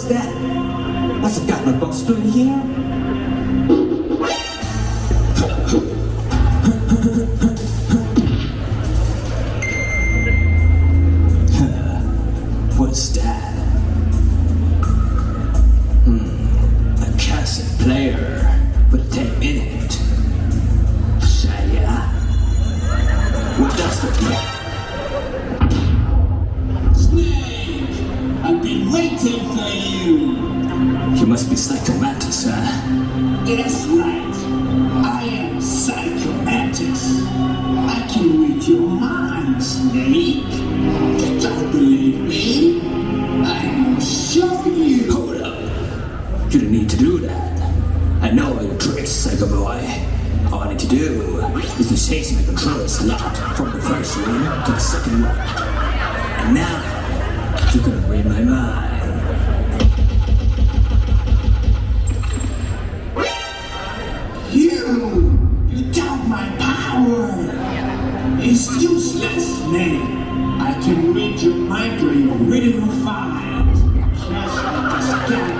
What's that? Must have got my box through here. That's right. I am Psychomantis. I can read your mind, Snake. You don't believe me? I will show you. Hold up. You don't need to do that. I know all your tricks, Psycho Boy. All I need to do is to change my controller slot from the first one to the second one. And now, you're gonna read my mind. It's useless, Snake. I can read your mind through your original files. Just like a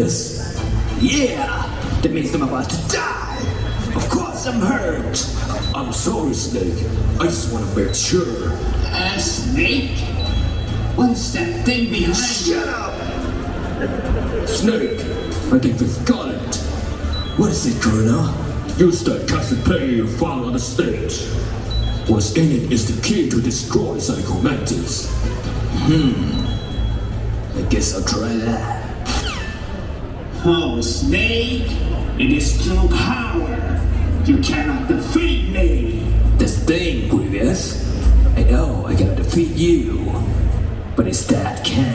Yes. Yeah, that means I'm about to die. Of course I'm hurt. I'm sorry, Snake. I just want to make sure. Uh, Snake? What's that thing behind you? Shut up! Snake, I think we've got it. What is it, Colonel? Use that cassette player you found on the stage. What's in it is the key to destroy Psycho Mantis. Hmm. I guess I'll try that. Oh, Snake, it is true power. You cannot defeat me. The thing, Grievous. I know I cannot defeat you, but instead can.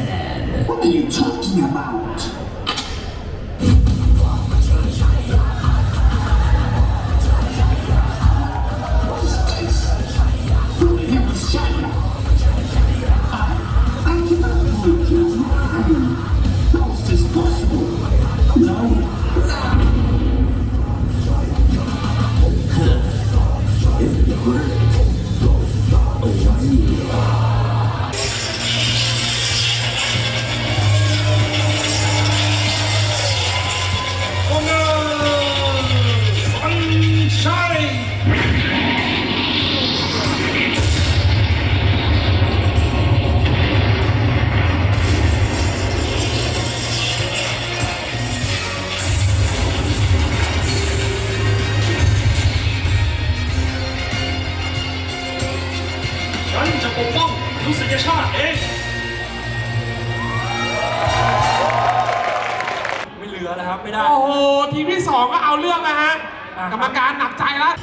เอาเรื่องนะฮะอ่ากรรมการหนักใจแล้ว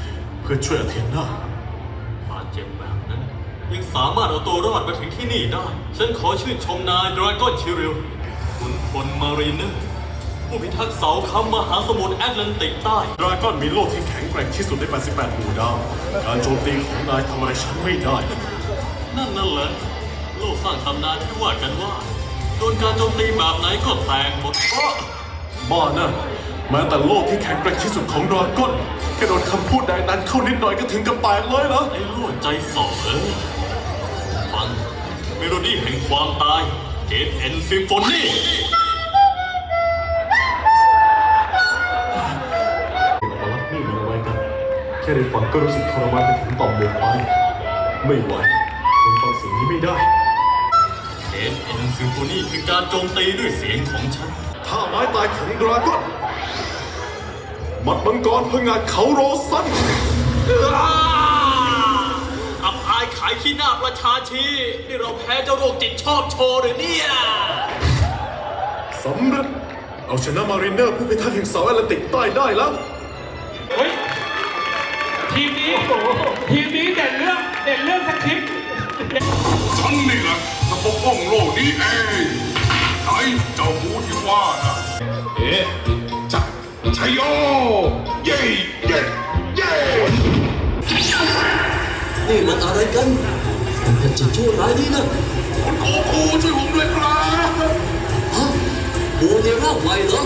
เพื่อช่วยอาเทน่าบาดเจ็บแบบนั้น ยังสามารถเอาตัวรอดมาถึงที่นี่ได้ ฉันขอชื่นชมนายดราก้อนชิริลคุณพลมารีเนอร์ผู้พิทักษ์เสาคำมหาสมุทรแอตแลนติกใต้ ดราก้อนมีโลกที่แข็งแกร่งที่สุดใน 88 หมู่ดาว การโจมตีของนายทำอะไรฉันไม่ได้ นั่นนั่นแหละ โลกสร้างตำนานที่ว่ากันว่า โดนการโจมตีแบบไหนก็แตกหมดอ้อบ้านะ แม้แต่โลกที่แข็งแกร่งที่สุดของดราก้อนแค่โดนคำพูดใดนั้นเข้านิดหน่อยก็ถึงกับแตกเลยเหรอไอ้ล่วนใจสอเอ้ยฟังเมโลดี้แห่งความตายเกตเอ็นซิมโฟนีเอาละนี่มันอะไรกัน แค่ได้ฟังก็รู้สึกทรมานไปถึงต่อมหมวกไป ไม่ไหวทนฟังเสียงนี้ไม่ได้เกตเอ็นซิมโฟนีคือการโจมตีด้วยเสียงของฉันถ้าไม้ตายของดราก้อนห มัดมังกรพงาดเขาโรซันอับอายขายขี้หน้าประชาชีนี่เราแพ้เจ้าโรคจิตชอบโชว์หรือเนี่ยสำเร็จเอาชนะมาริเนอร์ผู้พิทักษ์แห่งเสาแอตแลนติกใต้ได้แล้ว เฮ้ยทีมนี้ทีมนี้เด่นเรื่องเด่นเรื่องสคริปต์ฉันนี่แหละจะปกป้องโลกนี้เองไอ้เจ้าหมูที่ว่านะเอ๊ะจะ ชัยโย เย่เย่เย่นี่มันอะไรกันมันจะชั่วร้ายนี่นะคุณโกคูช่วยผมด้วยครับฮะโมเดลร่างใหม่เหรอ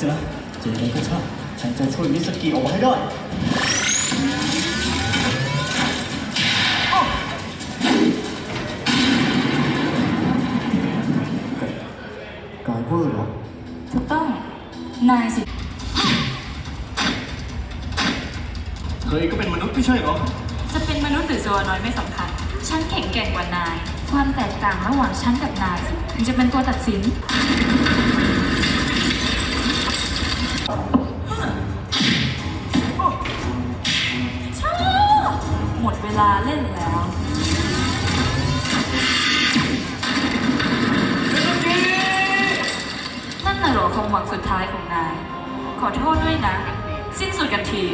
สินะเจนเลยก็ช่างฉันจะช่วยมิสกิออกมาให้ได้กายเวอร์เหรอ ถูกต้อง นายสิเธอก็เป็นมนุษย์ไม่ใช่เหรอ จะเป็นมนุษย์หรือโซนอยไม่สำคัญ ฉันแข็งแกร่งกว่านาย ความแตกต่างระหว่างฉันกับนาย ถึงจะเป็นตัวตัดสิน ชอบหมดเวลาเล่นแล้ว นั่นน่ะเหรอความหวังสุดท้ายของนาย ขอโทษด้วยนะ สิ้นสุดกันที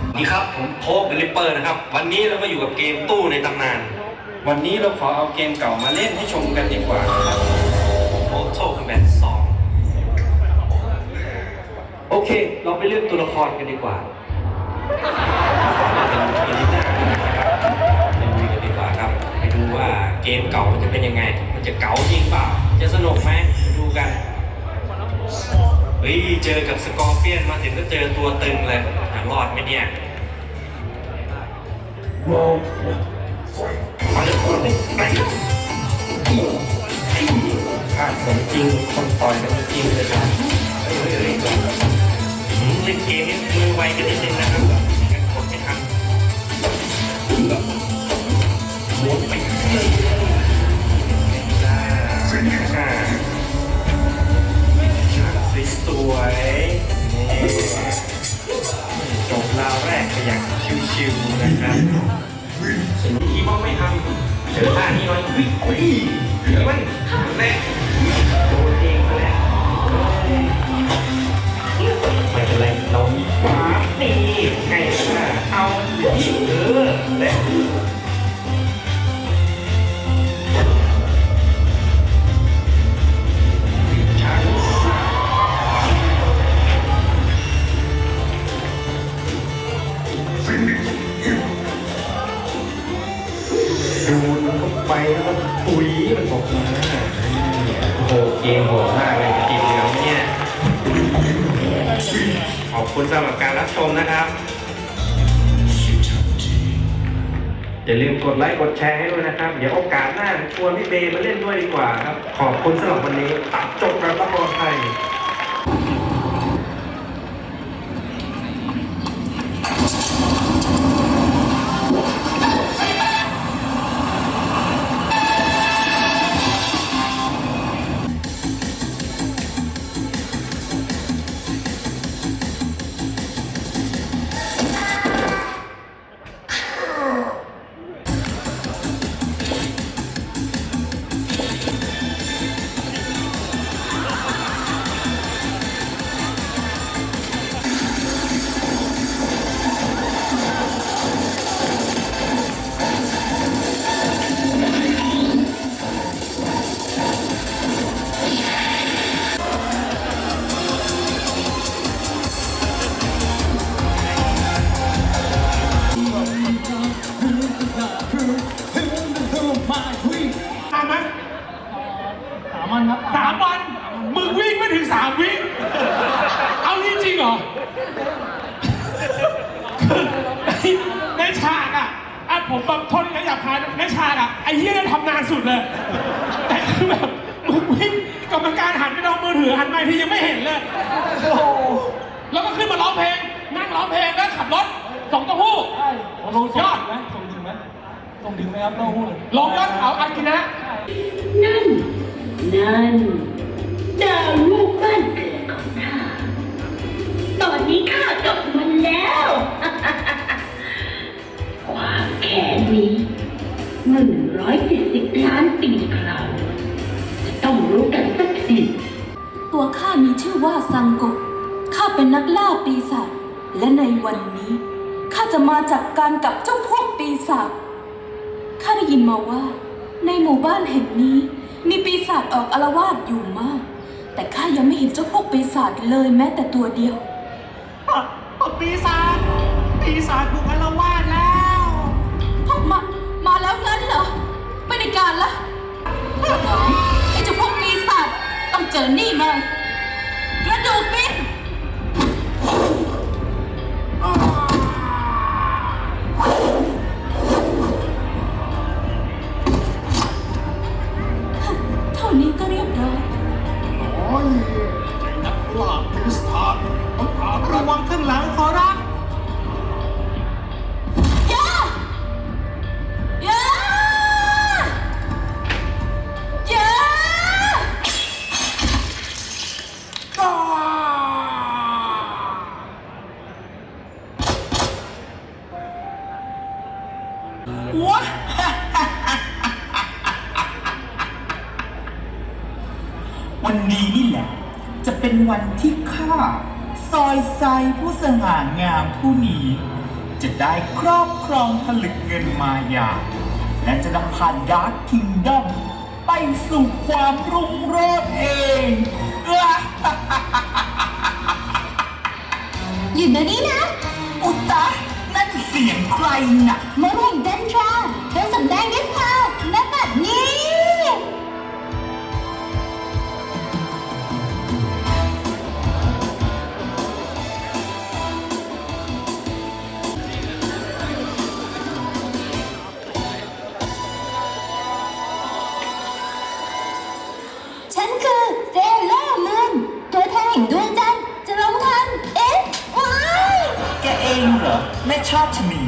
สวัสดีครับ ผมโคกเดลิเปอร์นะครับ วันนี้เราก็อยู่กับเกมตู้ในตำนาน วันนี้เราขอเอาเกมเก่ามาเล่นให้ชมกันดีกว่านะครับ โอโต้คอมแบทสองโอเค เราไปเลือกตัวละครกันดีกว่าเป็นเอลิน่านะครับไปดูกันดีกว่าครับ ไปดูว่าเกมเก่ามันจะเป็นยังไง มันจะเก๋าจริงเปล่า จะสนุกไหมไปดูกัน เฮ้ย เจอกับสกอร์เปียนมาถึงก็เจอตัวตึงเลยจะรอดไหมเนี่ยมาเลย ไปข้าสมจริง คนต่อยกันจริงเลยครับเฮ้ยเล่นเกมนี้มือไวกันนิดนึงนะครับ ไลค์กดแชร์ให้ด้วยนะครับ เดี๋ยวโอกาสหน้าชวนพี่เบย์มาเล่นด้วยดีกว่าครับ ขอบคุณสำหรับวันนี้ตัดจบแบบปลองรอไทย ที่ยังไม่เห็นเลย โอ้โหแล้วก็ขึ้นมาร้องเพลง นั่งร้องเพลงแล้วขับรถสองเต้าหู้ยอด ไหมส่งดึงไหมส่งดึงไหมครับเต้าหู้ลงยอดเขาอากินะนั่น นั่นดาวลูกบ้านเกิดของข้า ตอนนี้ข้ากลับมันแล้ว ความแค้นนี้หนึ่งร้อยเจ็ดสิบล้านปีคราวจะต้องรู้กันสักที ตัวข้ามีชื่อว่าซังโกะข้าเป็นนักล่าปีศาจ และในวันนี้ข้าจะมาจัดการกับเจ้าพวกปีศาจ ข้าได้ยินมาว่า ในหมู่บ้านแห่งนี้ มีปีศาจออกอาละวาดอยู่มาก แต่ข้ายังไม่เห็นเจ้าพวกปีศาจเลยแม้แต่ตัวเดียวปีศาจ ปีศาจบุกอารวาสแล้ว พวกมา มาแล้วงั้นเหรอ ไม่ได้การละ เจอนี่แน่กระดูกบินเท่านี้ก็เรียบร้อยระวังข้างหลังขอรับอย่า อยไซผู้สง่างามผู้นี้ จะได้ครอบครองผลึกเงินมายา และจะนำพาดาร์คคิงดอมไปสู่ความรุ่งโรจน์เองอยู่เดี๋ยวนี้นะ อุตตะนั่นเสียงใครน่ะเมื่อไหร่เดนทราเดินสำแดงด้วยค่ะณบัดนี้ฉัน ชอบชะนี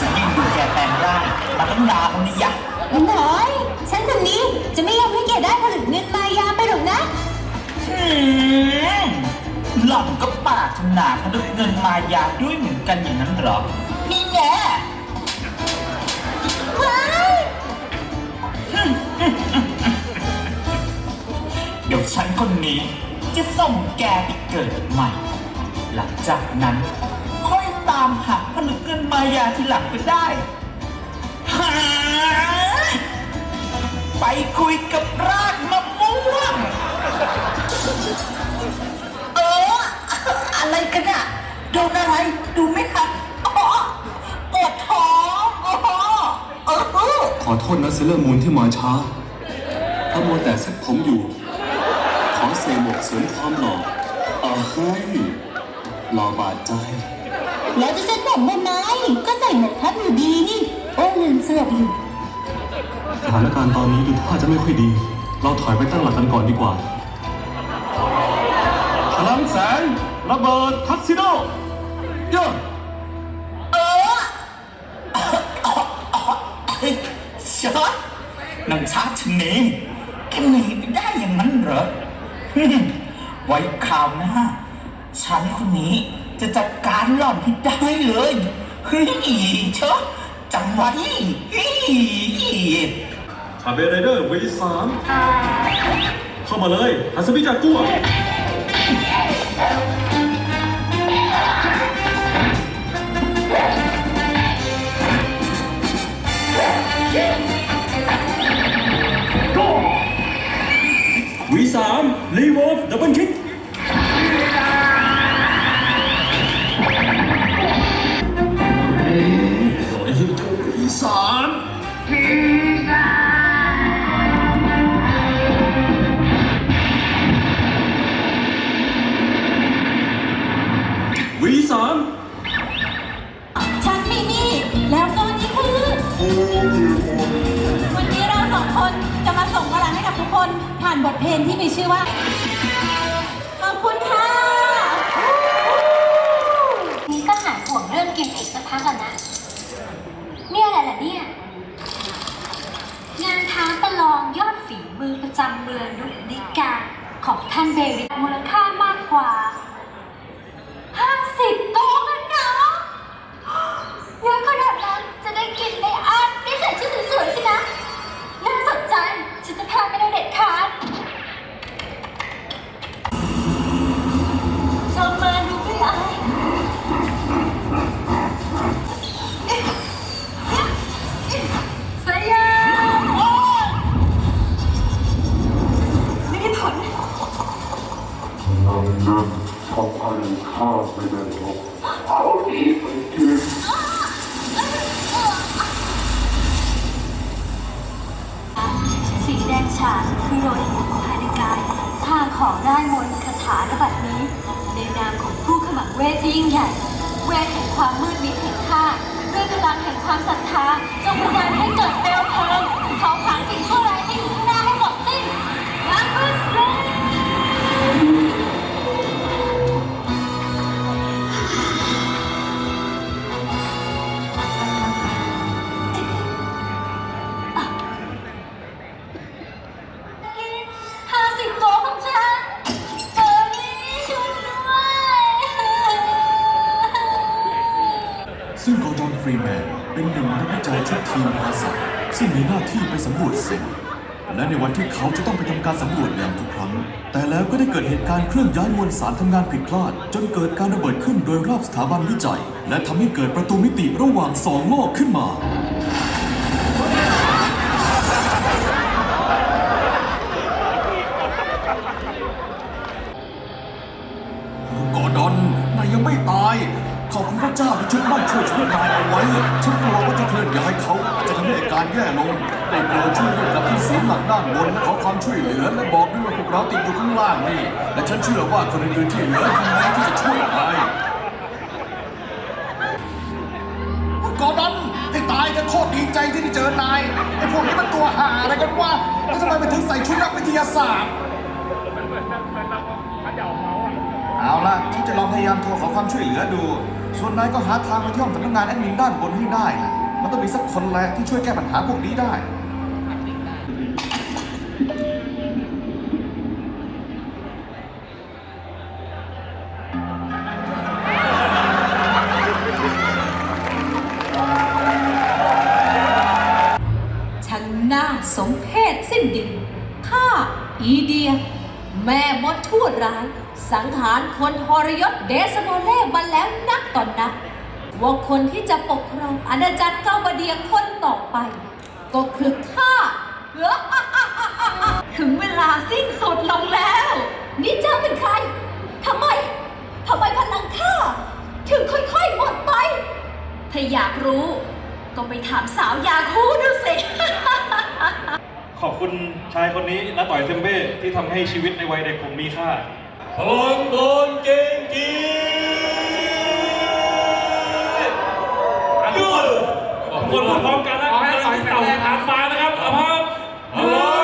จะยิ่งดูแกแปลงร่างมาตั้งนานแล้วนี่ยะน้อย ฉันคนนี้จะไม่ยอมให้แกได้ผลึกเงินมายาไปหรอกนะหืมหล่อนก็ปรารถนาผลึกเงินมายาด้วยเหมือนกันอย่างนั้นเหรอ นี่แน่ว้ายเดี๋ยวฉันคนนี้จะส่งแกไปเกิดใหม่ หลังจากนั้นค่อย ตามหาผลึกเงินมายาทีหลังก็ได้ หา ไปคุยกับรากมะม่วง เออ อะไรกันอะโดนอะไร ดูไหมคะอ๋อปวดท้องอ๋อเออขอโทษนะเซเลอร์มูนที่มาช้า ถ้ามัวแต่เซ็ตผมอยู่ ขอเซหมวกเสริมความหล่ออาเฮ้ยหล่อบาดใจ แล้วจะเซ็ตผมทำไมก็ใส่หมวกทับอยู่ดีนี่ โอ้ลืมเสื้อไปอยู่สถานการณ์ตอนนี้ดูท่าจะไม่ค่อยดี เราถอยไปตั้งหลักกันก่อนดีกว่า พลังแสงระเบิดทักซิโดเยอะเออเฮ้ยช็อตนางชาชนีแกหนีไปได้อย่างนั้นเหรอฮึ่มไว้คราวหน้าฉันคนนี้ จะจัดการหล่อนให้ได้เลยเฮ้ยเชอะจำไว้เฮ้ย คาเบเรเดอร์วีสามเข้ามาเลยฮัสบิจากัววีสามรีวอล์ฟดับเบิลคิก วีสามฉันมีนี่แล้วก็นี่คือวันนี้เราสองคนจะมาส่งพลังให้กับทุกคนย็นที่มีชื่อว่า ขอบคุณค่ะนี่ก็หายห่วงเรื่องกินอีกสักพักแล้วนะ เนี่ยอะไรล่ะเนี่ย งานท้าประลองยอดฝีมือประจำเมืองนุนิกาของท่านเบริมูลค่ามากกว่า 50โต๊ะกันเนาะเยอะขนาดนั้นจะได้กินในอันได้ใส่ชุดสวยๆสินะ น่าสนใจฉันจะพาไม่ได้เด็ดขาดชมมาดูไม่อายสยามโอ้ยไม่ได้ผลสีานคือโลหิตของภายในกายข้าขอได้มนต์คาถาระบัดนี้ ในนามของผู้ขมังเวทที่ยิ่งใหญ่ เวทแห่งความมืดมิดแห่งข้าด้วยพลังแห่งความศรัทธาจงบันดาลให้เกิดเปลวเพลิงเผาผลาญสิ่งชั่วร้าย ซึ่งกอร์ดอนฟรีแมนเป็นหนึ่งในนักวิจัยชุดทีมอาสาซึ่งมีหน้าที่ไปสำรวจสิ่งและในวันที่เขาจะต้องไปทำการสำรวจอย่างทุกครั้ง แต่แล้วก็ได้เกิดเหตุการณ์เครื่องย้ายมวลสารทำงานผิดพลาด จนเกิดการระเบิดขึ้นโดยรอบสถาบันวิจัย และทำให้เกิดประตูมิติระหว่างสองโลกขึ้นมา แย่ลงได้โปรดช่วยเรียกับที่ศูนย์หลักด้านบนและขอความช่วยเหลือ และบอกด้วยว่าพวกเราติดอยู่ข้างล่างนี่ และฉันเชื่อว่าคนอื่นๆที่เหลือยินดีที่จะช่วยนายกอร์ดอนให้ตายกันโคตรดีใจที่ได้เจอนายไอ้พวกนี้มันตัวหาอะไรกันวะแล้วทำไมมันถึงใส่ชุดนักวิทยาศาสตร์เอาล่ะฉันจะลองพยายามโทรขอความช่วยเหลือดู ส่วนนายก็หาทางไปที่ห้องสำนักงานแอดมินด้านบนให้ได้นะ มันต้องมีสักคนแหละที่ช่วยแก้ปัญหาพวกนี้ได้ ช่างน่าสมเพชสิ้นดีข้าอีเดีย แม่มดชั่วร้าย สังหารคนทรยศเดสโนเล่มาแล้วนักต่อนนัก ว่าคนที่จะปกครองอาณาจักรเก้าบเดียคนต่อไป ก็คือข้าถึงเวลาสิ้นสุดลงแล้ว นี่เจ้าเป็นใครทำไมทำไมพลังข้าถึงค่อยๆหมดไป ถ้าอยากรู้ ก็ไปถามสาวยาคูดูสิขอบคุณชายคนนี้และต่อยเซมเบ้ที่ทำให้ชีวิตในวัยเด็กผมมีค่าพลังบอลเก่งกีทุก คนพูดพร้อมกันนะกำลังเต่าฐานฟ้านะครับเอาพร้อมหนึ่งสองสาม